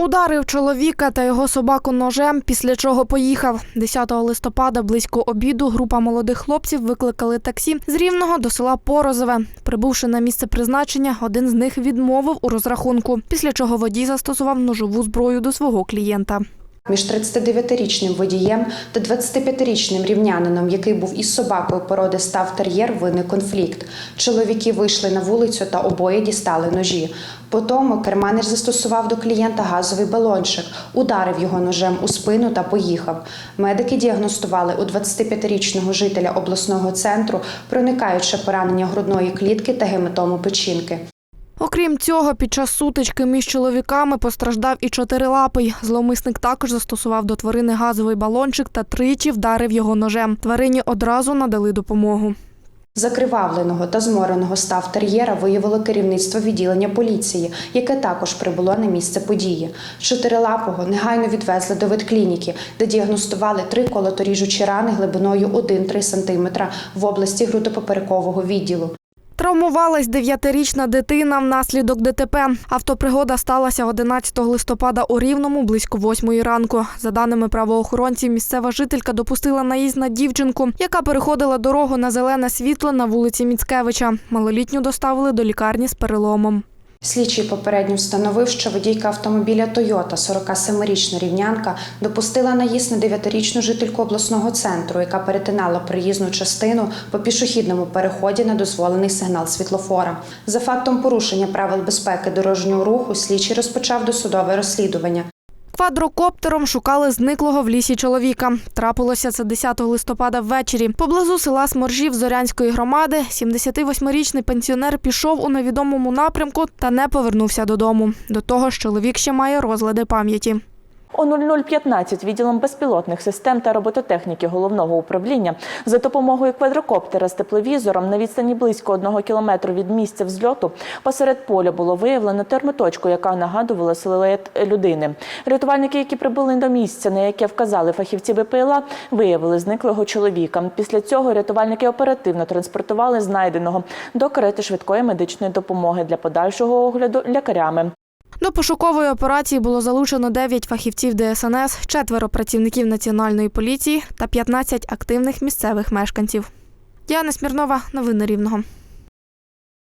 Ударив чоловіка та його собаку ножем, після чого поїхав. 10 листопада близько обіду група молодих хлопців викликали таксі з Рівного до села Порозове. Прибувши на місце призначення, один з них відмовив у розрахунку, після чого водій застосував ножову зброю до свого клієнта. Між 39-річним водієм та 25-річним рівнянином, який був із собакою породи став тер'єр, виник конфлікт. Чоловіки вийшли на вулицю та обоє дістали ножі. Потім керманич застосував до клієнта газовий балончик, ударив його ножем у спину та поїхав. Медики діагностували у 25-річного жителя обласного центру проникаюче поранення грудної клітки та гематому печінки. Окрім цього, під час сутички між чоловіками постраждав і чотирилапий. Зловмисник також застосував до тварини газовий балончик та тричі вдарив його ножем. Тварині одразу надали допомогу. Закривавленого та змореного став тер'єра виявило керівництво відділення поліції, яке також прибуло на місце події. Чотирилапого негайно відвезли до ветклініки, де діагностували три колоторіжучі рани глибиною 1-3 см в області грудопоперекового відділу. Травмувалась дев'ятирічна дитина внаслідок ДТП. Автопригода сталася 11 листопада у Рівному близько восьмої ранку. За даними правоохоронців, місцева жителька допустила наїзд на дівчинку, яка переходила дорогу на зелене світло на вулиці Міцкевича. Малолітню доставили до лікарні з переломом. Слідчий попередньо встановив, що водійка автомобіля Тойота, 47-річна рівнянка, допустила наїзд на 9-річну жительку обласного центру, яка перетинала приїзну частину по пішохідному переході на дозволений сигнал світлофора. За фактом порушення правил безпеки дорожнього руху слідчий розпочав досудове розслідування. Квадрокоптером шукали зниклого в лісі чоловіка. Трапилося це 10 листопада ввечері. Поблизу села Сморжів Зорянської громади 78-річний пенсіонер пішов у невідомому напрямку та не повернувся додому. До того ж, чоловік ще має розлади пам'яті. О 00.15 відділом безпілотних систем та робототехніки головного управління за допомогою квадрокоптера з тепловізором на відстані близько одного кілометру від місця взльоту посеред поля було виявлено термоточку, яка нагадувала силует людини. Рятувальники, які прибули до місця, на яке вказали фахівці БПЛА, виявили зниклого чоловіка. Після цього рятувальники оперативно транспортували знайденого до карети швидкої медичної допомоги для подальшого огляду лікарями. До пошукової операції було залучено 9 фахівців ДСНС, четверо працівників національної поліції та 15 активних місцевих мешканців. Діана Смірнова, новини Рівного.